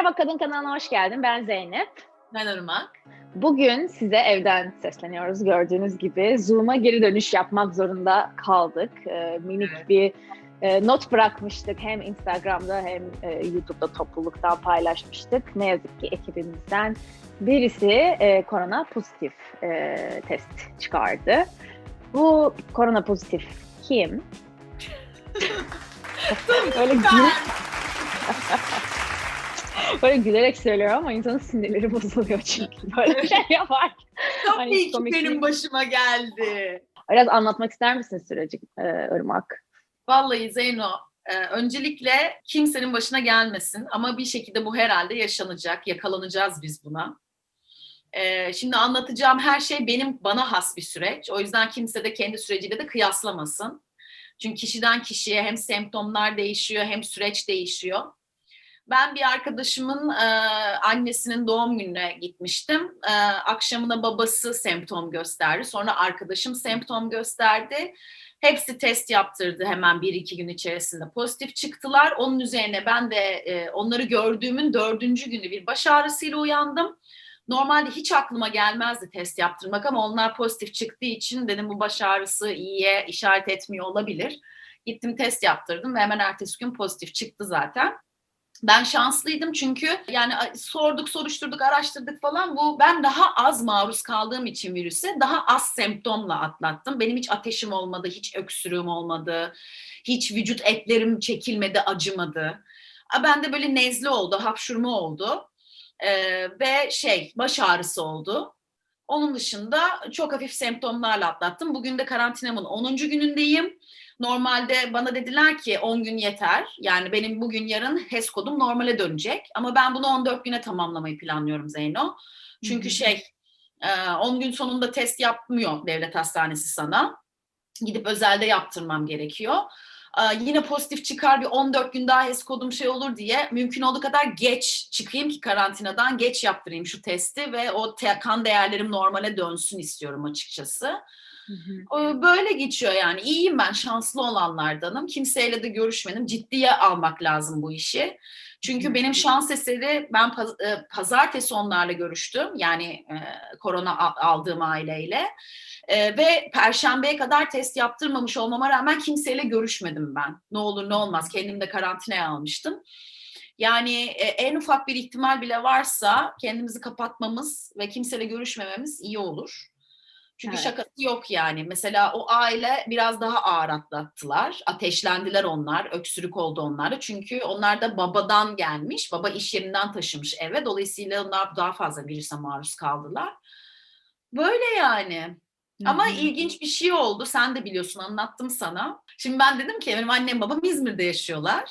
Merhaba Kadın kanalına hoş geldin. Ben Zeynep. Ben Irmak. Bugün size evden sesleniyoruz. Gördüğünüz gibi Zoom'a geri dönüş yapmak zorunda kaldık. Ee, minik Evet. bir e, not bırakmıştık. Hem Instagram'da hem e, YouTube'da topluluktan paylaşmıştık. Ne yazık ki ekibimizden birisi e, korona pozitif e, test çıkardı. Bu korona pozitif kim? Öyle gül- Böyle gülerek söylüyorum ama insanın sinirleri bozuluyor çünkü böyle bir şey yapar. Hani Tabii ki benim başıma geldi. Biraz anlatmak ister misin süreci e, Irmak? Vallahi Zeyno, e, öncelikle kimsenin başına gelmesin ama bir şekilde bu herhalde yaşanacak, yakalanacağız biz buna. E, şimdi anlatacağım her şey benim bana has bir süreç. O yüzden kimse de kendi süreciyle de kıyaslamasın. Çünkü kişiden kişiye hem semptomlar değişiyor hem süreç değişiyor. Ben bir arkadaşımın e, annesinin doğum gününe gitmiştim. E, akşamına babası semptom gösterdi. Sonra arkadaşım semptom gösterdi. Hepsi test yaptırdı hemen bir iki gün içerisinde pozitif çıktılar. Onun üzerine ben de e, onları gördüğümün dördüncü günü bir baş ağrısıyla uyandım. Normalde hiç aklıma gelmezdi test yaptırmak ama onlar pozitif çıktığı için dedim bu baş ağrısı iyiye işaret etmiyor olabilir. Gittim test yaptırdım ve hemen ertesi gün pozitif çıktı zaten. Ben şanslıydım çünkü yani sorduk, soruşturduk, araştırdık falan. Bu ben daha az maruz kaldığım için virüse daha az semptomla atlattım. Benim hiç ateşim olmadı, hiç öksürüğüm olmadı, hiç vücut etlerim çekilmedi, acımadı. Ben de böyle nezle oldu, hapşurma oldu ee, ve şey baş ağrısı oldu. Onun dışında çok hafif semptomlarla atlattım. Bugün de karantinamın 10. günündeyim. Normalde bana dediler ki 10 gün yeter. Yani benim bugün yarın HES kodum normale dönecek. Ama ben bunu 14 güne tamamlamayı planlıyorum Zeyno. Çünkü Hı hı. şey e, 10 gün sonunda test yapmıyor devlet hastanesi sana. Gidip özelde yaptırmam gerekiyor. E, Yine pozitif çıkar bir 14 gün daha HES kodum şey olur diye mümkün olduğu kadar geç çıkayım ki karantinadan geç yaptırayım şu testi ve o kan değerlerim normale dönsün istiyorum açıkçası. Böyle geçiyor yani. İyiyim ben, şanslı olanlardanım. Kimseyle de görüşmedim. Ciddiye almak lazım bu işi. Çünkü benim şans eseri ben paz- pazartesi onlarla görüştüm. Yani korona aldığım aileyle. Ve perşembeye kadar test yaptırmamış olmama rağmen kimseyle görüşmedim ben. Ne olur ne olmaz. Kendimi de karantinaya almıştım. Yani e, en ufak bir ihtimal bile varsa kendimizi kapatmamız ve kimseyle görüşmememiz iyi olur. Çünkü Evet. şakası yok yani. Mesela o aile biraz daha ağır atlattılar. Ateşlendiler onlar. Öksürük oldu onlarda. Çünkü onlar da babadan gelmiş. Baba iş yerinden taşımış eve. Dolayısıyla onlar daha fazla virüse maruz kaldılar. Böyle yani. Ama Hı hı. ilginç bir şey oldu. Sen de biliyorsun anlattım sana. Şimdi ben dedim ki benim annem babam İzmir'de yaşıyorlar.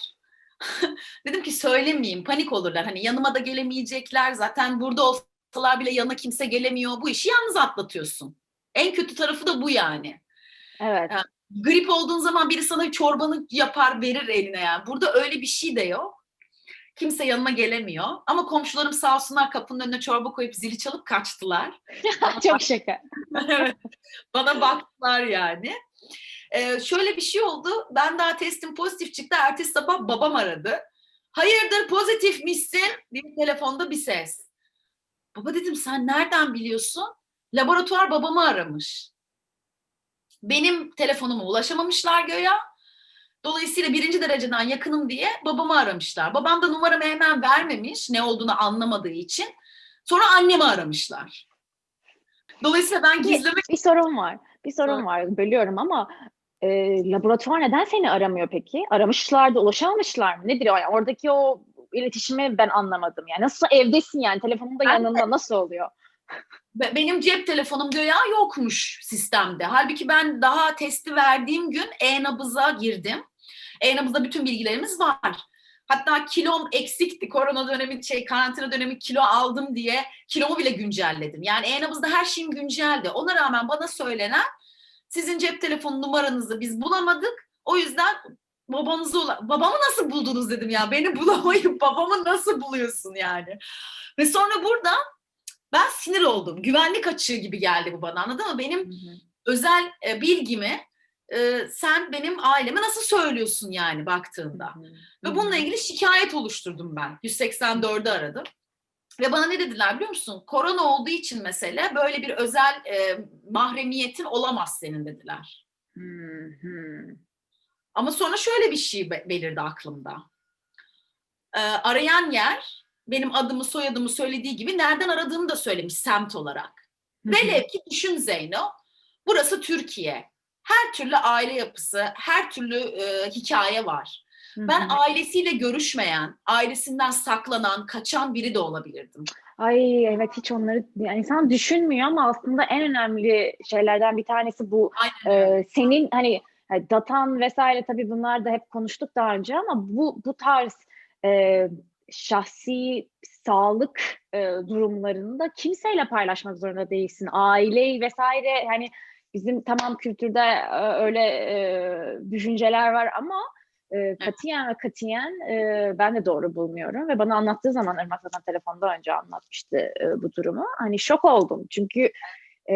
dedim ki söylemeyeyim panik olurlar. Hani yanıma da gelemeyecekler. Zaten burada olsalar bile yanına kimse gelemiyor. Bu işi yalnız atlatıyorsun. En kötü tarafı da bu yani. Evet. Ha. Grip olduğun zaman biri sana çorbanı yapar verir eline yani. Burada öyle bir şey de yok. Kimse yanıma gelemiyor. Ama komşularım sağ olsunlar kapının önüne çorba koyup zili çalıp kaçtılar. Çok şaka. Evet. Bana baktılar yani. Ee, şöyle bir şey oldu. Ben daha testim pozitif çıktı. Ertesi sabah babam aradı. Hayırdır pozitifmişsin diye telefonda bir ses. Baba dedim sen nereden biliyorsun? Laboratuvar babamı aramış. Benim telefonuma ulaşamamışlar göya. Dolayısıyla birinci dereceden yakınım diye babamı aramışlar. Babam da numaramı hemen vermemiş ne olduğunu anlamadığı için. Sonra annemi aramışlar. Dolayısıyla ben Bir, gizlemek bir sorun var. Bir sorun Sor. var. Bölüyorum ama e, laboratuvar neden seni aramıyor peki? Aramışlar da ulaşamamışlar mı? Nedir o? Yani oradaki o iletişimi ben anlamadım. Yani nasıl evdesin yani telefonun da yanında nasıl oluyor? Be- benim cep telefonum göya yokmuş sistemde. Halbuki ben daha testi verdiğim gün e-nabıza girdim. E-nabızda bütün bilgilerimiz var. Hatta kilom eksikti. Korona dönemi, şey, karantina dönemi kilo aldım diye kilomu bile güncelledim. Yani e-nabızda her şeyim günceldi. Ona rağmen bana söylenen sizin cep telefonu numaranızı biz bulamadık. O yüzden babanızı babamı nasıl buldunuz dedim ya. Beni bulamayıp babamı nasıl buluyorsun yani. Ve sonra burada ben sinir oldum. Güvenlik açığı gibi geldi bu bana anladın mı? Benim özel e, bilgimi e, sen benim aileme nasıl söylüyorsun yani baktığında? Ve bununla ilgili şikayet oluşturdum ben. 184'ü aradım. Ve bana ne dediler biliyor musun? Korona olduğu için mesele böyle bir özel e, mahremiyetin olamaz senin dediler. Hı hı. Ama sonra şöyle bir şey be- belirdi aklımda. Ee, arayan yer benim adımı soyadımı söylediği gibi nereden aradığımı da söylemiş semt olarak. Velev ki düşün Zeyno, burası Türkiye. Her türlü aile yapısı, her türlü e, hikaye var. Ben ailesiyle görüşmeyen, ailesinden saklanan, kaçan biri de olabilirdim. Ay evet hiç onları yani insan düşünmüyor ama aslında en önemli şeylerden bir tanesi bu Aynen. Ee, senin hani hani datan vesaire tabii bunlar da hep konuştuk daha önce ama bu bu tarz e, şahsi sağlık e, durumlarında kimseyle paylaşmak zorunda değilsin. Aile vesaire hani bizim tamam kültürde e, öyle e, düşünceler var ama e, katiyen ve katiyen e, ben de doğru bulmuyorum. Ve bana anlattığı zaman Irmak zaten telefonda önce anlatmıştı e, bu durumu. Hani şok oldum. Çünkü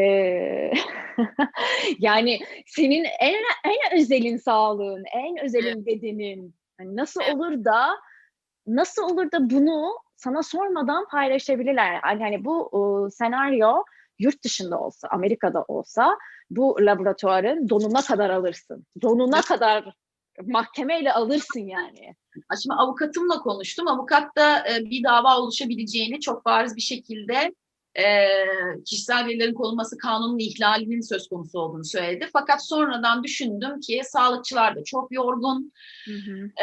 yani senin en en özelin sağlığın, en özelin bedenin hani nasıl olur da nasıl olur da bunu sana sormadan paylaşabilirler? Yani hani bu e, senaryo yurt dışında olsa, Amerika'da olsa bu laboratuvarın donuna kadar alırsın. Donuna kadar mahkemeyle alırsın yani. Şimdi avukatımla konuştum. Avukat da e, bir dava oluşabileceğini çok bariz bir şekilde e, kişisel verilerin korunması kanunun ihlalinin söz konusu olduğunu söyledi. Fakat sonradan düşündüm ki sağlıkçılar da çok yorgun,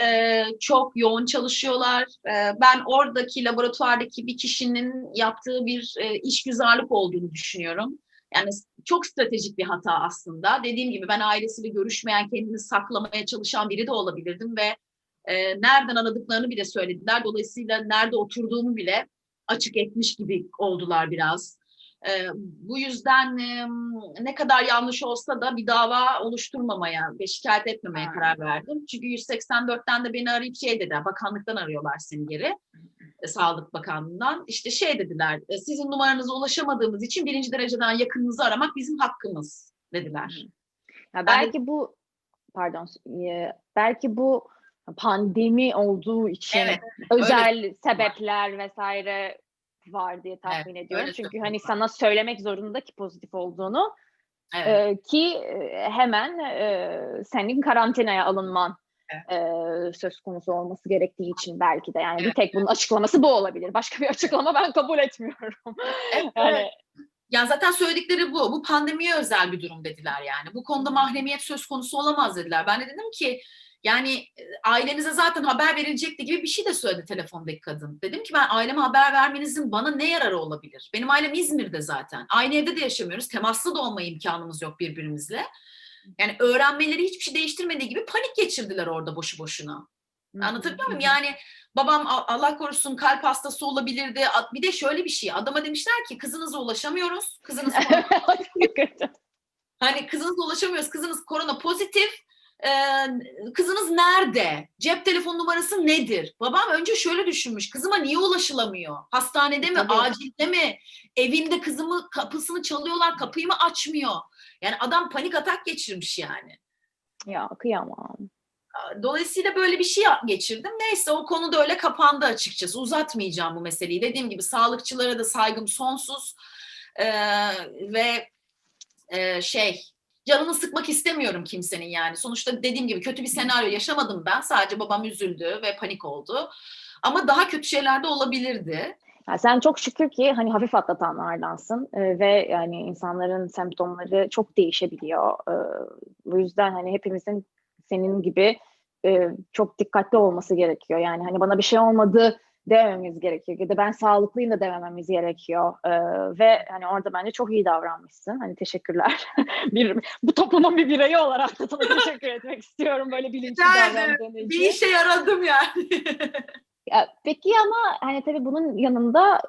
e, çok yoğun çalışıyorlar. E, ben oradaki laboratuvardaki bir kişinin yaptığı bir e, işgüzarlık olduğunu düşünüyorum. Yani çok stratejik bir hata aslında. Dediğim gibi ben ailesiyle görüşmeyen, kendini saklamaya çalışan biri de olabilirdim ve e, nereden aradıklarını bile söylediler. Dolayısıyla nerede oturduğumu bile açık etmiş gibi oldular biraz. E, bu yüzden e, ne kadar yanlış olsa da bir dava oluşturmamaya ve şikayet etmemeye Ha. karar verdim. Çünkü 184'ten de beni arayıp şey dediler, bakanlıktan arıyorlar seni geri. E, Sağlık Bakanlığı'ndan. İşte şey dediler, e, sizin numaranıza ulaşamadığımız için birinci dereceden yakınınızı aramak bizim hakkımız dediler. Ya belki bu pardon e, belki bu pandemi olduğu için Evet, özel sebepler vesaire var diye tahmin ediyorum. öyle Çünkü hani sana söylemek zorunda ki pozitif olduğunu Evet. e, ki hemen e, senin karantinaya alınman e, söz konusu olması gerektiği için belki de yani bir Evet, tek bunun açıklaması bu olabilir. Başka bir açıklama ben kabul etmiyorum. Evet, yani evet. Ya zaten söyledikleri bu. Bu pandemiye özel bir durum dediler yani. Bu konuda mahremiyet söz konusu olamaz dediler. Ben de dedim ki yani e, ailenize zaten haber verilecekti gibi bir şey de söyledi telefondaki kadın. Dedim ki ben aileme haber vermenizin bana ne yararı olabilir? Benim ailem İzmir'de zaten. Aynı evde de yaşamıyoruz. Temaslı da olma imkanımız yok birbirimizle. Yani öğrenmeleri hiçbir şey değiştirmediği gibi panik geçirdiler orada boşu boşuna. Anlatabiliyor muyum? Yani babam Allah korusun kalp hastası olabilirdi. Bir de şöyle bir şey. Adama demişler ki kızınıza ulaşamıyoruz. Kızınız hani kızınıza ulaşamıyoruz. Kızınız korona pozitif. Ee, kızınız nerede? Cep telefon numarası nedir? Babam önce şöyle düşünmüş. Kızıma niye ulaşılamıyor? Hastanede mi? Tabii. Acilde mi? Evinde kızımı kapısını çalıyorlar. Kapıyı mı açmıyor? Yani adam panik atak geçirmiş yani. ya kıyamam. Dolayısıyla böyle bir şey geçirdim. Neyse o konu da öyle kapandı açıkçası. Uzatmayacağım bu meseleyi. Dediğim gibi sağlıkçılara da saygım sonsuz. Ee, ve e, şey canını sıkmak istemiyorum kimsenin yani. Sonuçta dediğim gibi kötü bir senaryo yaşamadım ben. Sadece babam üzüldü ve panik oldu. Ama daha kötü şeyler de olabilirdi. Ya sen çok şükür ki hani hafif atlatanlardansın e, ve yani insanların semptomları çok değişebiliyor. E, bu yüzden hani hepimizin senin gibi e, çok dikkatli olması gerekiyor. Yani hani bana bir şey olmadı demememiz gerekiyor ya da ben sağlıklıyım da demememiz gerekiyor. E, ve hani orada bence çok iyi davranmışsın. Hani teşekkürler. bir bu toplumun bir bireyi olarak da sana teşekkür etmek istiyorum böyle bilinçli ederim. davrandığın için. Bir işe yaradım yani. Ya, peki ama hani tabii bunun yanında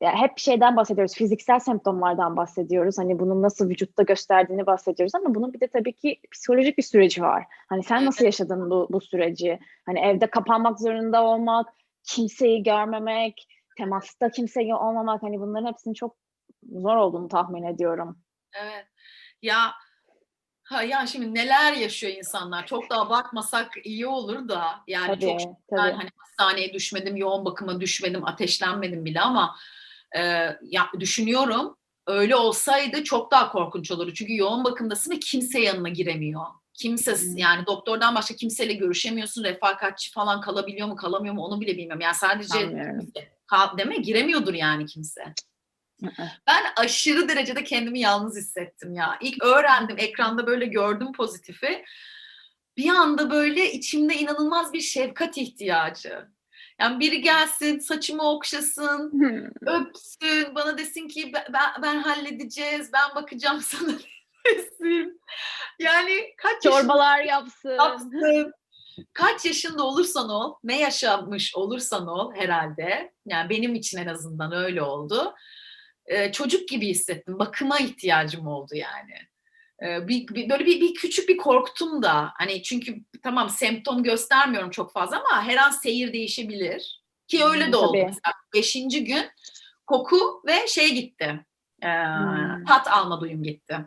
ya hep şeyden bahsediyoruz, fiziksel semptomlardan bahsediyoruz. Hani bunun nasıl vücutta gösterdiğini bahsediyoruz ama bunun bir de tabii ki psikolojik bir süreci var. Hani sen nasıl yaşadın bu, bu süreci? Hani evde kapanmak zorunda olmak, kimseyi görmemek, temasta kimseyi olmamak hani bunların hepsinin çok zor olduğunu tahmin ediyorum. Evet. Ya Ha ya şimdi neler yaşıyor insanlar. Çok da abartmasak iyi olur da. Yani Tabii, çok ben tabii. hani hastaneye düşmedim, yoğun bakıma düşmedim, ateşlenmedim bile ama e, ya düşünüyorum öyle olsaydı çok daha korkunç olurdu. Çünkü yoğun bakımdasın ve kimse yanına giremiyor. Kimse Hmm. yani doktordan başka kimseyle görüşemiyorsun. Refakatçi falan kalabiliyor mu, kalamıyor mu onu bile bilmiyorum. Yani sadece kal, mi? Giremiyordur yani kimse. Ben aşırı derecede kendimi yalnız hissettim ya. İlk öğrendim, ekranda böyle gördüm pozitifi. Bir anda böyle içimde inanılmaz bir şefkat ihtiyacı. Yani biri gelsin, saçımı okşasın, öpsün, bana desin ki ben, ben halledeceğiz, ben bakacağım sana desin. Yani kaç yaşında Çorbalar yapsın. yapsın. Kaç yaşında olursan ol, ne yaşanmış olursan ol herhalde. Yani benim için en azından öyle oldu. Ee, çocuk gibi hissettim. Bakıma ihtiyacım oldu yani. Ee, bir, bir- böyle bir, bir küçük bir korktum da. Hani çünkü tamam semptom göstermiyorum çok fazla ama her an seyir değişebilir. Ki öyle Hmm, de oldu. tabii. Mesela beşinci gün koku ve şey gitti. Ee, Hmm. tat alma duyum gitti.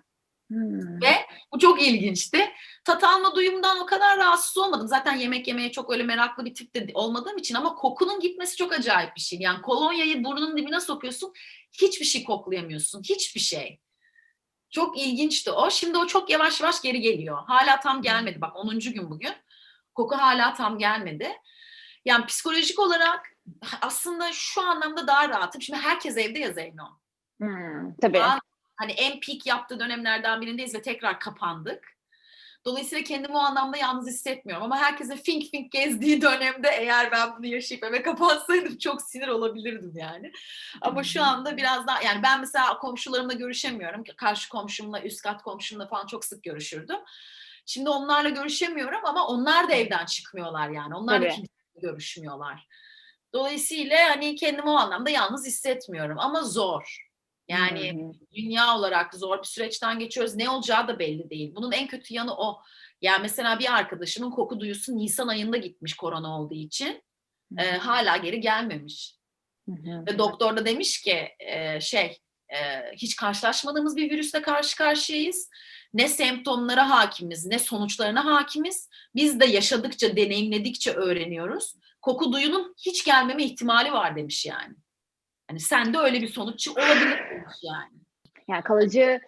Hmm. Ve bu çok ilginçti. Tat alma duyumdan o kadar rahatsız olmadım. Zaten yemek yemeye çok öyle meraklı bir tip de olmadığım için ama kokunun gitmesi çok acayip bir şey. Yani kolonyayı burnunun dibine sokuyorsun. Hiçbir şey koklayamıyorsun. Hiçbir şey. Çok ilginçti o. Şimdi o çok yavaş yavaş geri geliyor. Hala tam gelmedi. Bak 10. gün bugün. Koku hala tam gelmedi. Yani psikolojik olarak aslında şu anlamda daha rahatım. Şimdi herkes evde ya Zeyno. Hmm. Tabii. Şu an hani en peak yaptığı dönemlerden birindeyiz ve tekrar kapandık. Dolayısıyla kendimi o anlamda yalnız hissetmiyorum. Ama herkesin fink fink gezdiği dönemde eğer ben bunu yaşayıp eve kapansaydım çok sinir olabilirdim yani. Ama şu anda biraz daha yani ben mesela komşularımla görüşemiyorum. Karşı komşumla, üst kat komşumla falan çok sık görüşürdüm. Şimdi onlarla görüşemiyorum ama onlar da evden çıkmıyorlar yani. Onlar da görüşmüyorlar. Dolayısıyla hani kendimi o anlamda yalnız hissetmiyorum ama zor. Yani Hmm. dünya olarak zor bir süreçten geçiyoruz. Ne olacağı da belli değil. Bunun en kötü yanı o. Yani mesela bir arkadaşımın koku duyusu Nisan ayında gitmiş korona olduğu için. e, hala geri gelmemiş. Hı. Ve doktor da demiş ki e, şey e, hiç karşılaşmadığımız bir virüsle karşı karşıyayız. Ne semptomlara hakimiz ne sonuçlarına hakimiz. Biz de yaşadıkça, deneyimledikçe öğreniyoruz. Koku duyunun hiç gelmeme ihtimali var demiş yani. Hani sende öyle bir sonuç olabilir demiş yani. Yani kalıcı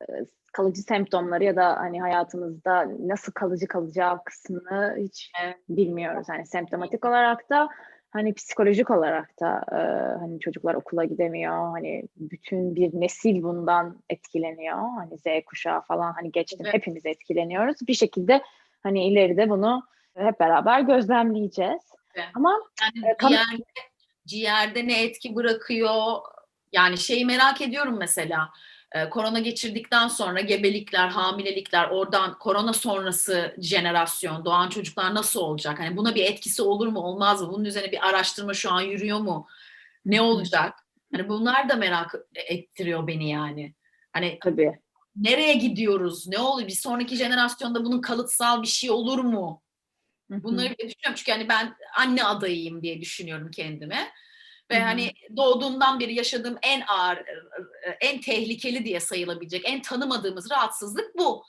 e, kalıcı semptomları ya da hani hayatımızda nasıl kalıcı kalacağı kısmını hiç bilmiyoruz. Yani semptomatik olarak da hani psikolojik olarak da e, hani çocuklar okula gidemiyor. Hani bütün bir nesil bundan etkileniyor. Hani Z kuşağı falan hani geçtim Evet. hepimiz etkileniyoruz. Bir şekilde hani ileride bunu hep beraber gözlemleyeceğiz. Evet. Ama Yani E, ciğerde, ciğerde ne etki bırakıyor? Yani şeyi merak ediyorum mesela. e, korona geçirdikten sonra gebelikler, hamilelikler, oradan korona sonrası jenerasyon, doğan çocuklar nasıl olacak? Hani buna bir etkisi olur mu, olmaz mı? Bunun üzerine bir araştırma şu an yürüyor mu? Ne olacak? Hani bunlar da merak ettiriyor beni yani. Hani tabii nereye gidiyoruz? Ne oluyor? Bir sonraki jenerasyonda bunun kalıtsal bir şey olur mu? Bunları bile düşünüyorum çünkü hani ben anne adayıyım diye düşünüyorum kendime. Ve Hı hı. hani doğduğumdan beri yaşadığım en ağır, e, en tehlikeli diye sayılabilecek, en tanımadığımız rahatsızlık bu.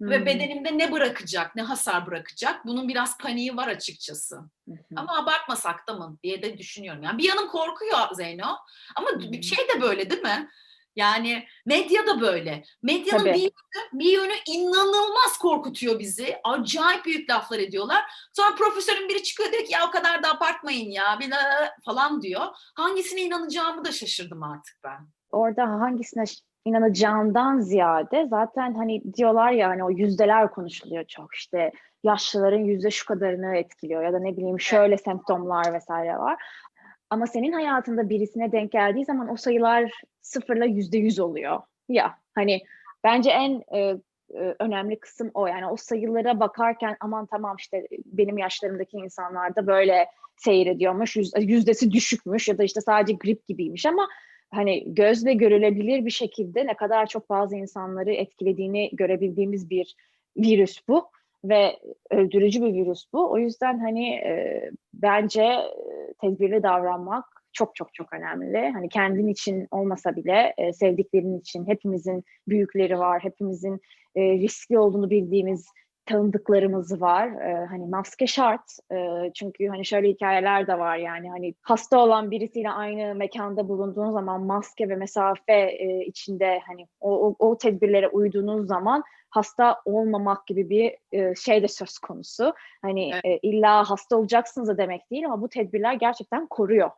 Ve bedenimde ne bırakacak, ne hasar bırakacak? Bunun biraz paniği var açıkçası. Hı hı. Ama abartmasak da mı diye de düşünüyorum. Yani bir yanım korkuyor Zeyno. Ama Hı. bir şey de böyle değil mi? Yani medya da böyle. Medyanın Tabii. bir yönü, bir yönü inanılmaz korkutuyor bizi. Acayip büyük laflar ediyorlar. Sonra profesörün biri çıkıyor diyor ki ya o kadar da abartmayın ya falan diyor. Hangisine inanacağımı da şaşırdım artık ben. orada hangisine inanacağından ziyade zaten hani diyorlar ya hani o yüzdeler konuşuluyor çok işte yaşlıların yüzde şu kadarını etkiliyor ya da ne bileyim şöyle semptomlar vesaire var. Ama senin hayatında birisine denk geldiği zaman o sayılar sıfırla yüzde yüz oluyor. Ya hani bence en e, e, önemli kısım o. Yani o sayılara bakarken aman tamam işte benim yaşlarımdaki insanlarda böyle seyrediyormuş yüz- yüzdesi düşükmüş ya da işte sadece grip gibiymiş. Ama hani gözle görülebilir bir şekilde ne kadar çok bazı insanları etkilediğini görebildiğimiz bir virüs bu ve öldürücü bir virüs bu. O yüzden hani e, bence e, tedbirli davranmak çok çok çok önemli. Hani kendin için olmasa bile e, sevdiklerin için hepimizin büyükleri var, hepimizin e, riskli olduğunu bildiğimiz tanıdıklarımız var. E, hani maske şart. E, çünkü hani şöyle hikayeler de var yani hani hasta olan birisiyle aynı mekanda bulunduğun zaman maske ve mesafe e, içinde hani o, o, o tedbirlere uyduğunuz zaman hasta olmamak gibi bir e, şey de söz konusu. Hani Evet. e, illa hasta olacaksınız da demek değil ama bu tedbirler gerçekten koruyor.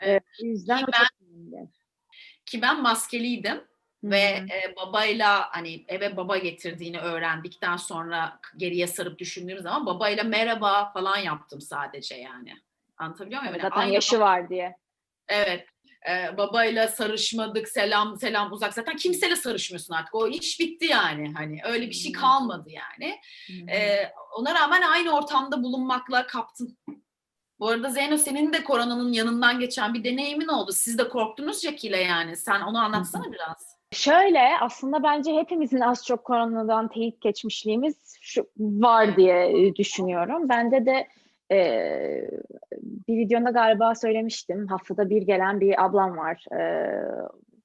Evet. E, o yüzden Ki ben- çok önemli. Ki ben maskeliydim ve e, babayla hani eve baba getirdiğini öğrendikten sonra geriye sarıp düşündüğüm zaman babayla merhaba falan yaptım sadece yani. Anlatabiliyor muyum? Yani zaten aynı yaşı var diye. Evet. Ee, babayla sarışmadık, selam selam uzak. Zaten kimseyle sarışmıyorsun artık. O iş bitti yani. Hani öyle bir şey Hmm. kalmadı yani. Ee, ona rağmen aynı ortamda bulunmakla kaptım. Bu arada Zeyno senin de koronanın yanından geçen bir deneyimin oldu. Siz de korktunuz Jackie'yle yani. Sen onu anlatsana biraz. Şöyle aslında bence hepimizin az çok koronadan teyit geçmişliğimiz şu, var diye e, düşünüyorum. Bende de e, bir videomda galiba söylemiştim. Haftada bir gelen bir ablam var. E,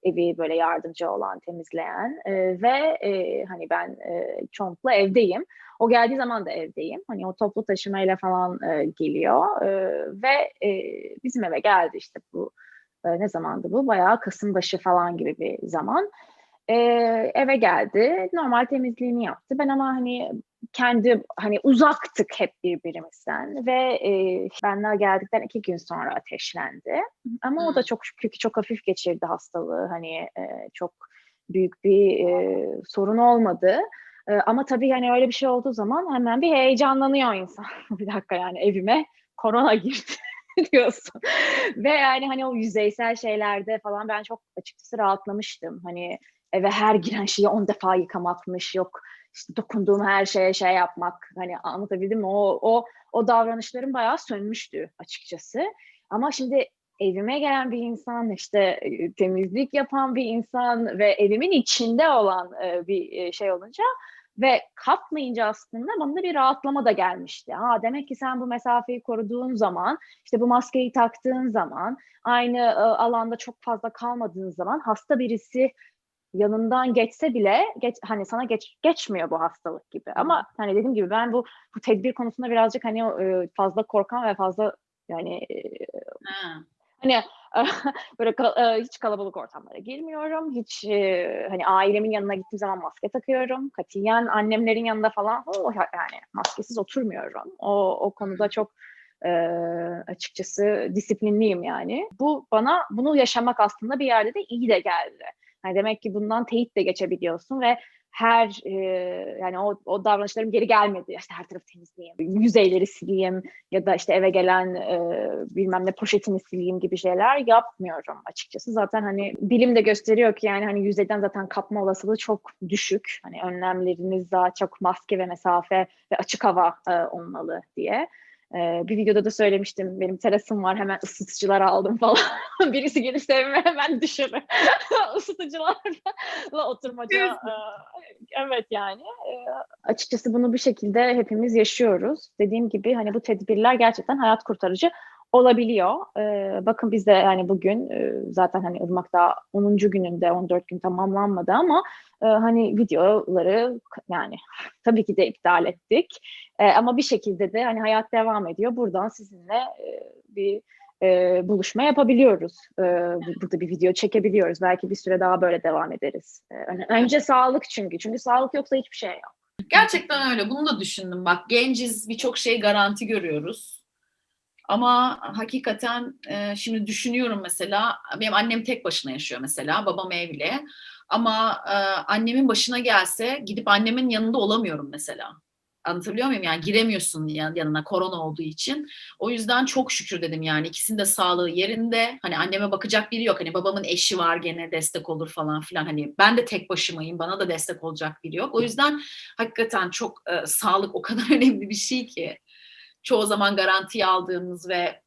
evi böyle yardımcı olan, temizleyen E, ve e, hani ben e, çoğunlukla evdeyim. O geldiği zaman da evdeyim. Hani o toplu taşımayla falan e, geliyor E, ve e, bizim eve geldi işte bu e, ne zamandı bu? Bayağı Kasım başı falan gibi bir zaman. E, eve geldi. Normal temizliğini yaptı. Ben ama hani kendi hani uzaktık hep birbirimizden ve e, benler geldikten iki gün sonra ateşlendi. Ama o da Hmm. çok şükür ki çok hafif geçirdi hastalığı. Hani e, çok büyük bir e, sorun olmadı. E, ama tabii hani öyle bir şey olduğu zaman hemen bir heyecanlanıyor insan. bir dakika yani evime korona girdi diyorsun. Ve yani hani o yüzeysel şeylerde falan ben çok açıkçası rahatlamıştım. Hani eve her giren şeyi on defa yıkamakmış, yok işte dokunduğum her şeye şey yapmak. Hani anlatabildim mi? O, o, o davranışlarım bayağı sönmüştü açıkçası. Ama şimdi evime gelen bir insan, işte e, temizlik yapan bir insan ve evimin içinde olan e, bir e, şey olunca ve kapmayınca aslında bana bir rahatlama da gelmişti. Ha demek ki sen bu mesafeyi koruduğun zaman, işte bu maskeyi taktığın zaman, aynı e, alanda çok fazla kalmadığın zaman hasta birisi yanından geçse bile geç, hani sana geç, geçmiyor bu hastalık gibi. Ama hani dediğim gibi ben bu bu tedbir konusunda birazcık hani e, fazla korkan ve fazla yani Ha. Hani böyle kal- hiç kalabalık ortamlara girmiyorum. Hiç hani ailemin yanına gittiğim zaman maske takıyorum. Katiyen annemlerin yanında falan o yani maskesiz oturmuyorum. O o konuda çok e, açıkçası disiplinliyim yani. Bu bana bunu yaşamak aslında bir yerde de iyi de geldi. Yani demek ki bundan teyit de geçebiliyorsun ve her e, yani o, o davranışlarım geri gelmedi. İşte her tarafı temizleyeyim, yüzeyleri sileyim ya da işte eve gelen e, bilmem ne poşetini sileyim gibi şeyler yapmıyorum açıkçası. Zaten hani bilim de gösteriyor ki yani hani yüzeyden zaten kapma olasılığı çok düşük. Hani önlemleriniz daha çok maske ve mesafe ve açık hava e, olmalı diye. Ee, bir videoda da söylemiştim. Benim terasım var. Hemen ısıtıcılar aldım falan. Birisi gelirse evime hemen dışarı. Isıtıcılarla oturmaca. Ee, evet yani. Ee, açıkçası bunu bir şekilde hepimiz yaşıyoruz. Dediğim gibi hani bu tedbirler gerçekten hayat kurtarıcı olabiliyor. Ee, bakın biz de yani bugün e, zaten hani Irmak daha 10. gününde 14 gün tamamlanmadı ama e, hani videoları yani tabii ki de iptal ettik. E, ama bir şekilde de hani hayat devam ediyor. Buradan sizinle e, bir e, buluşma yapabiliyoruz. E, bu- burada bir video çekebiliyoruz. Belki bir süre daha böyle devam ederiz. E, ön- önce sağlık çünkü. Çünkü sağlık yoksa hiçbir şey yok. Gerçekten öyle. Bunu da düşündüm. Bak genciz birçok şey garanti görüyoruz. Ama hakikaten e, şimdi düşünüyorum mesela benim annem tek başına yaşıyor mesela babam evli ama e, annemin başına gelse gidip annemin yanında olamıyorum mesela. Anlatabiliyor muyum? Yani giremiyorsun yan- yanına korona olduğu için. O yüzden çok şükür dedim yani ikisinin de sağlığı yerinde. Hani anneme bakacak biri yok. Hani babamın eşi var gene destek olur falan filan. Hani ben de tek başımayım. Bana da destek olacak biri yok. O yüzden hakikaten çok e, sağlık o kadar önemli bir şey ki. Çoğu zaman garantiye aldığımız ve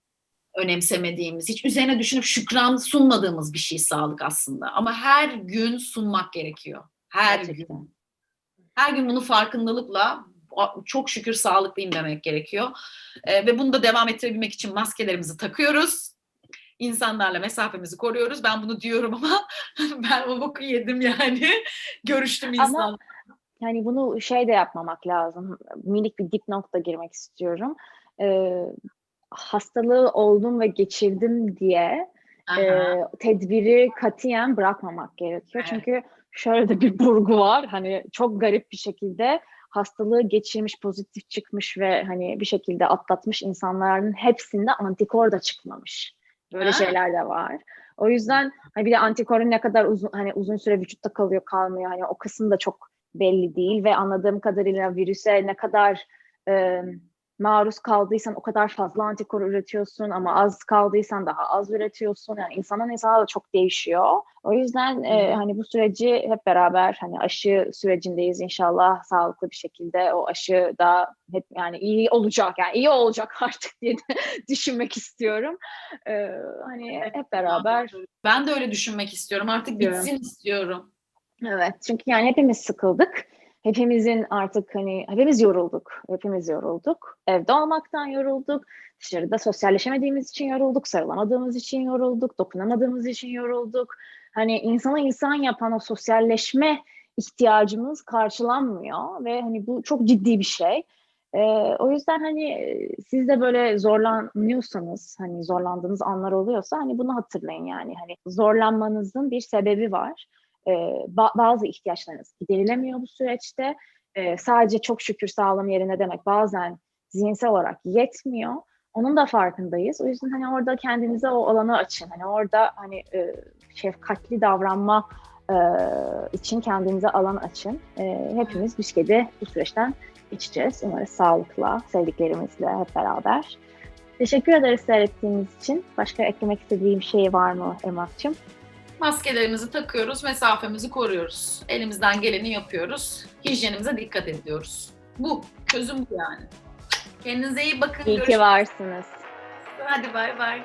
önemsemediğimiz, hiç üzerine düşünüp şükran sunmadığımız bir şey sağlık aslında. Ama her gün sunmak gerekiyor. Her Gerçekten. gün. Her gün bunu farkındalıkla "A- çok şükür sağlıklıyım demek gerekiyor. Ee, ve bunu da devam ettirebilmek için maskelerimizi takıyoruz. insanlarla mesafemizi koruyoruz. Ben bunu diyorum ama ben o boku yedim yani. Görüştüm Ama- Yani bunu şey de yapmamak lazım. Minik bir dipnot da girmek istiyorum. Ee, hastalığı oldum ve geçirdim diye Aha. e, tedbiri katiyen bırakmamak gerekiyor. Evet. Çünkü şöyle de bir burgu var. Hani çok garip bir şekilde hastalığı geçirmiş, pozitif çıkmış ve hani bir şekilde atlatmış insanların hepsinde antikor da çıkmamış. Böyle Ha. şeyler de var. O yüzden hani bir de antikorun ne kadar uzun hani uzun süre vücutta kalıyor kalmıyor hani o kısım da çok belli değil ve anladığım kadarıyla virüse ne kadar e, maruz kaldıysan o kadar fazla antikor üretiyorsun ama az kaldıysan daha az üretiyorsun. Yani insandan insana da çok değişiyor. O yüzden e, hani bu süreci hep beraber hani aşı sürecindeyiz inşallah sağlıklı bir şekilde o aşı da hep yani iyi olacak yani iyi olacak artık diye düşünmek istiyorum. E, hani hep beraber Ben de öyle düşünmek istiyorum. Artık bitsin istiyorum. Evet çünkü yani hepimiz sıkıldık. Hepimizin artık hani hepimiz yorulduk. Hepimiz yorulduk. Evde olmaktan yorulduk. Dışarıda sosyalleşemediğimiz için yorulduk. Sarılamadığımız için yorulduk. Dokunamadığımız için yorulduk. Hani insana insan yapan o sosyalleşme ihtiyacımız karşılanmıyor ve hani bu çok ciddi bir şey. Ee, o yüzden hani e, siz de böyle zorlanıyorsanız hani zorlandığınız anlar oluyorsa hani bunu hatırlayın yani hani zorlanmanızın bir sebebi var. Ee, ba- bazı ihtiyaçlarınız giderilemiyor bu süreçte. Ee, sadece çok şükür sağlığım yerine demek bazen zihinsel olarak yetmiyor. Onun da farkındayız. O yüzden hani orada kendinize o alanı açın. Hani orada hani e, şefkatli davranma e, için kendinize alan açın. E, hepimiz bir şekilde bu süreçten geçeceğiz. Umarız sağlıkla, sevdiklerimizle hep beraber. Teşekkür ederiz seyrettiğiniz için. Başka eklemek istediğim şey var mı Emrah'cığım? Maskelerimizi takıyoruz, mesafemizi koruyoruz. Elimizden geleni yapıyoruz. Hijyenimize dikkat ediyoruz. Bu. Çözüm bu yani. Kendinize iyi bakın. İyi ki varsınız. Hadi bay bay.